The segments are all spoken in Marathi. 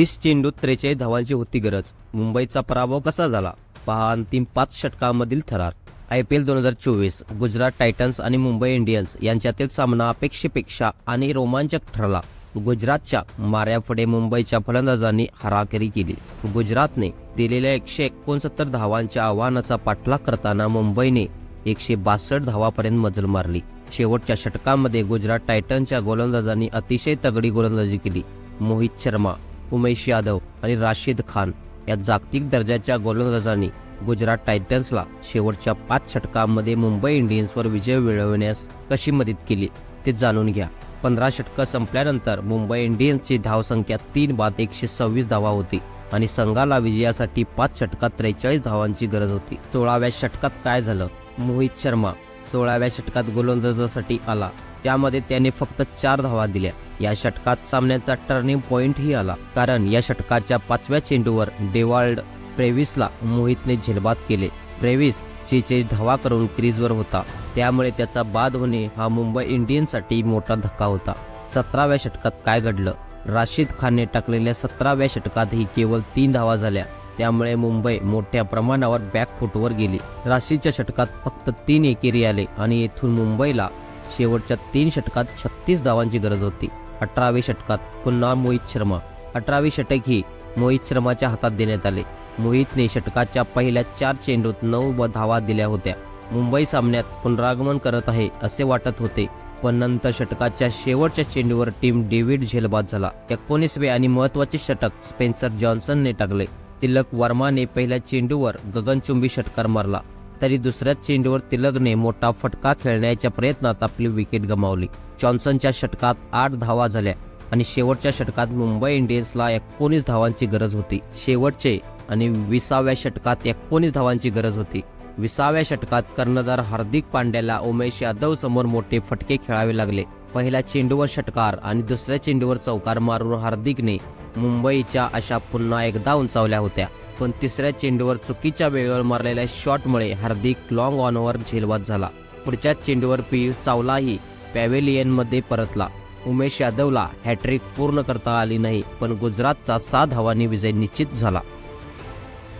तीस चेंडूत त्रेचाळीस धावांची होती गरज. मुंबईचा पराभव कसा झाला? पहा अंतिम पाच षटकांमधील थरार. आय पी एल दोन हजार चोवीस गुजरात टायटन्स आणि मुंबई इंडियन्स यांच्यातील सामना अपेक्षेपेक्षा आणि रोमांचक ठरला. गुजरातच्या माऱ्यापुढे मुंबईच्या फलंदाजांनी हराखेरी केली. गुजरातने दिलेल्या एकशे एकोणसत्तर धावांच्या आव्हानाचा पाठलाग करताना मुंबईने एकशे बासष्ट धावापर्यंत मजल मारली. शेवटच्या षटकांमध्ये गुजरात टायटन्सच्या गोलंदाजांनी अतिशय तगडी गोलंदाजी केली. मोहित शर्मा उमेश यादव आणि राशीद खान या जागतिक दर्जाच्या गोलंदाजांनी गुजरात टायटन्सला शेवटच्या पाच षटकांमध्ये मुंबई इंडियन्सवर विजय मिळवण्यास कशी मदत केली ते जाणून घ्या. पंधरा षटकं संपल्यानंतर मुंबई इंडियन्सची धावसंख्या तीन बाद एकशे सव्वीस धावा होती आणि संघाला विजयासाठी पाच षटकात त्रेचाळीस धावांची गरज होती. सोळाव्या षटकात काय झालं? मोहित शर्मा सोळाव्या षटकात गोलंदाजासाठी आला. त्यामध्ये त्याने फक्त चार धावा दिल्या. या षटकात सामन्याचा टर्निंग पॉइंटही आला. कारण या षटकाच्या पाचव्या चेंडूवर डेवाल्ड प्रेविसला मोहितने झेलबाद केले. प्रेविस चेचे धावा करून क्रीजवर होता. त्यामुळे त्याचा बाद होणे हा मुंबई इंडियन्ससाठी मोठा धक्का होता. सतराव्या षटकात काय घडलं? राशीद खानने टाकलेल्या सतराव्या षटकातही केवळ तीन धावा झाल्या. त्यामुळे मुंबई मोठ्या प्रमाणावर बॅकफुटवर गेली. राशीच्या षटकात फक्त तीन एकेरी आले आणि येथून मुंबईला शेवटच्या तीन षटकात छत्तीस धावांची गरज होती. अठराव्या षटकात पुन्हा मोहित शर्मा. अठरावे षटक ही मोहित शर्माच्या हातात देण्यात आले. मोहितने षटकाच्या पहिल्या चार चेंडूत नऊ व धावा दिल्या होत्या. मुंबई सामन्यात पुनरागमन करत आहे असे वाटत होते पण नंतर षटकाच्या शेवटच्या चेंडूवर टीम डेव्हिड झेलबाद झाला. एकोणीसवे आणि महत्त्वाचे षटक स्पेन्सर जॉन्सनने टाकले. तिलक वर्माने पहिल्या चेंडूवर गगनचुंबी षटकार मारला. तरी दुसऱ्याच चेंडूवर तिलकने मोठा फटका खेळण्याच्या प्रयत्नात आपली विकेट गमावली. जॉन्सनच्या षटकात आठ धावा झाल्या आणि शेवटच्या षटकात मुंबई इंडियन्सला एकोणीस धावांची गरज होती. शेवटचे आणि विसाव्या षटकात एकोणीस धावांची गरज होती. विसाव्या षटकात कर्णधार हार्दिक पांड्याला उमेश यादव समोर मोठे फटके खेळावे लागले. पहिल्या चेंडूवर षटकार आणि दुसऱ्या चेंडूवर चौकार मारून हार्दिकने मुंबईच्या अशा पुन्हा एकदा उंचावल्या होत्या. पण तिसऱ्या चेंडूवर चुकीच्या वेळेवर मारलेल्या शॉटमुळे हार्दिक लॉंग ऑनवर झेलवाद झाला. पुढच्या चेंडूवर पियुष चावलाही पॅव्हेलियनमध्ये परतला. उमेश यादवला हॅट्रिक पूर्ण करता आली नाही पण गुजरातचा सात धावांनी विजय निश्चित झाला.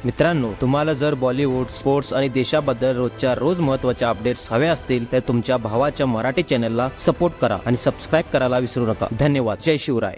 मित्रांनो तुम्हाला जर बॉलिवूड स्पोर्ट्स आणि देशाबद्दल रोजच्या रोज महत्त्वाच्या अपडेट्स हव्या असतील तर तुमच्या भावाच्या मराठी चॅनलला सपोर्ट करा आणि सबस्क्राईब करायला विसरू नका. धन्यवाद. जय शिवराय.